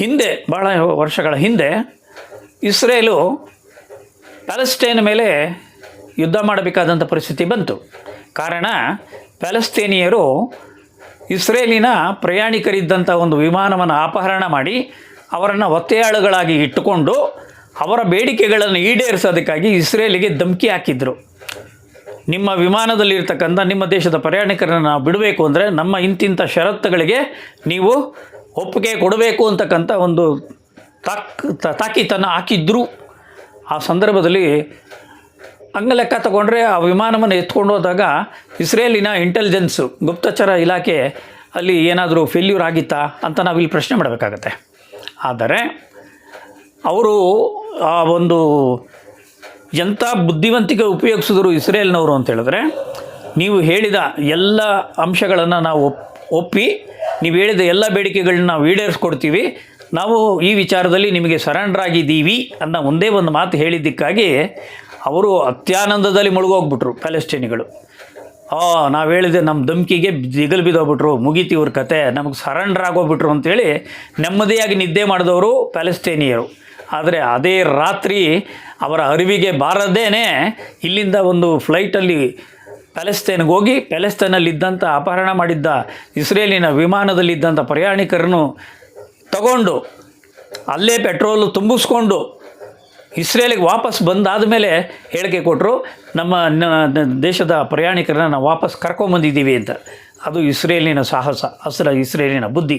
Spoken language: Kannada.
ಹಿಂದೆ ಭಾಳ ವರ್ಷಗಳ ಹಿಂದೆ ಇಸ್ರೇಲು ಪ್ಯಾಲೆಸ್ಟೈನ್ ಮೇಲೆ ಯುದ್ಧ ಮಾಡಬೇಕಾದಂಥ ಪರಿಸ್ಥಿತಿ ಬಂತು. ಕಾರಣ ಪ್ಯಾಲೆಸ್ತೇನಿಯರು ಇಸ್ರೇಲಿನ ಪ್ರಯಾಣಿಕರಿದ್ದಂಥ ಒಂದು ವಿಮಾನವನ್ನು ಅಪಹರಣ ಮಾಡಿ, ಅವರನ್ನು ಒತ್ತೆಯಾಳುಗಳಾಗಿ ಇಟ್ಟುಕೊಂಡು ಅವರ ಬೇಡಿಕೆಗಳನ್ನು ಈಡೇರಿಸೋದಕ್ಕಾಗಿ ಇಸ್ರೇಲಿಗೆ ಧಮಕಿ ಹಾಕಿದ್ರು. ನಿಮ್ಮ ವಿಮಾನದಲ್ಲಿರ್ತಕ್ಕಂಥ, ನಿಮ್ಮ ದೇಶದ ಪ್ರಯಾಣಿಕರನ್ನು ನಾವು ಬಿಡಬೇಕು ಅಂದರೆ ನಮ್ಮ ಇಂತಿಂಥ ಷರತ್ತುಗಳಿಗೆ ನೀವು ಒಪ್ಪಿಗೆ ಕೊಡಬೇಕು ಅಂತಕ್ಕಂಥ ಒಂದು ತಾಕ್ ತಾಕೀತನ್ನು ಹಾಕಿದ್ರು. ಆ ಸಂದರ್ಭದಲ್ಲಿ ಲೆಕ್ಕ ತಗೊಂಡ್ರೆ ಆ ವಿಮಾನವನ್ನು ಎತ್ಕೊಂಡು ಹೋದಾಗ ಇಸ್ರೇಲಿನ ಇಂಟೆಲಿಜೆನ್ಸು ಗುಪ್ತಚರ ಇಲಾಖೆ ಅಲ್ಲಿ ಏನಾದರೂ ಫೇಲ್ಯೂರ್ ಆಗಿತ್ತಾ ಅಂತ ನಾವಿಲ್ಲಿ ಪ್ರಶ್ನೆ ಮಾಡಬೇಕಾಗತ್ತೆ. ಆದರೆ ಅವರು ಆ ಒಂದು ಎಂಥ ಬುದ್ಧಿವಂತಿಕೆ ಉಪಯೋಗಿಸಿದ್ರು ಇಸ್ರೇಲ್ನವರು ಅಂತ ಹೇಳಿದ್ರೆ, ನೀವು ಹೇಳಿದ ಎಲ್ಲ ಅಂಶಗಳನ್ನು ನಾವು ಒಪ್ಪಿ ನೀವು ಹೇಳಿದ ಎಲ್ಲ ಬೇಡಿಕೆಗಳನ್ನ ನಾವು ಈಡೇರಿಸ್ಕೊಡ್ತೀವಿ. ನಾವು ಈ ವಿಚಾರದಲ್ಲಿ ನಿಮಗೆ ಸರೆಂಡರ್ ಆಗಿದ್ದೀವಿ ಅನ್ನೋ ಒಂದೇ ಒಂದು ಮಾತು ಹೇಳಿದ್ದಕ್ಕಾಗಿ ಅವರು ಅತ್ಯಾನಂದದಲ್ಲಿ ಮುಳುಗೋಗ್ಬಿಟ್ರು ಪ್ಯಾಲೆಸ್ಟೈನಿಗಳು. ಆ, ನಾವು ಹೇಳಿದೆ ನಮ್ಮ ಧಮ್ಕಿಗೆ ದಿಗಲು ಬಿದ್ದೋಗ್ಬಿಟ್ರು, ಮುಗೀತಿ ಇವ್ರ ಕತೆ, ನಮಗೆ ಸರೆಂಡರ್ ಆಗೋಗ್ಬಿಟ್ರು ಅಂತೇಳಿ ನೆಮ್ಮದಿಯಾಗಿ ನಿದ್ದೆ ಮಾಡಿದವರು ಪ್ಯಾಲೆಸ್ಟೀನಿಯರು. ಆದರೆ ಅದೇ ರಾತ್ರಿ ಅವರ ಅರಿವಿಗೆ ಬಾರದೇನೆ ಇಲ್ಲಿಂದ ಒಂದು ಫ್ಲೈಟಲ್ಲಿ ಪ್ಯಾಲೆಸ್ತೇನ್ಗೆ ಹೋಗಿ ಪ್ಯಾಲೆಸ್ತೇನಲ್ಲಿದ್ದಂಥ ಅಪಹರಣ ಮಾಡಿದ್ದ ಇಸ್ರೇಲಿನ ವಿಮಾನದಲ್ಲಿದ್ದಂಥ ಪ್ರಯಾಣಿಕರನ್ನು ತಗೊಂಡು, ಅಲ್ಲೇ ಪೆಟ್ರೋಲು ತುಂಬಿಸ್ಕೊಂಡು ಇಸ್ರೇಲಿಗೆ ವಾಪಸ್ ಬಂದಾದ ಮೇಲೆ ಹೇಳಿಕೆ ಕೊಟ್ಟರು, ನಮ್ಮ ದೇಶದ ಪ್ರಯಾಣಿಕರನ್ನ ನಾವು ವಾಪಸ್ ಕರ್ಕೊಂಬಂದಿದ್ದೀವಿ ಅಂತ. ಅದು ಇಸ್ರೇಲಿನ ಸಾಹಸ, ಅಸಲ ಇಸ್ರೇಲಿನ ಬುದ್ಧಿ.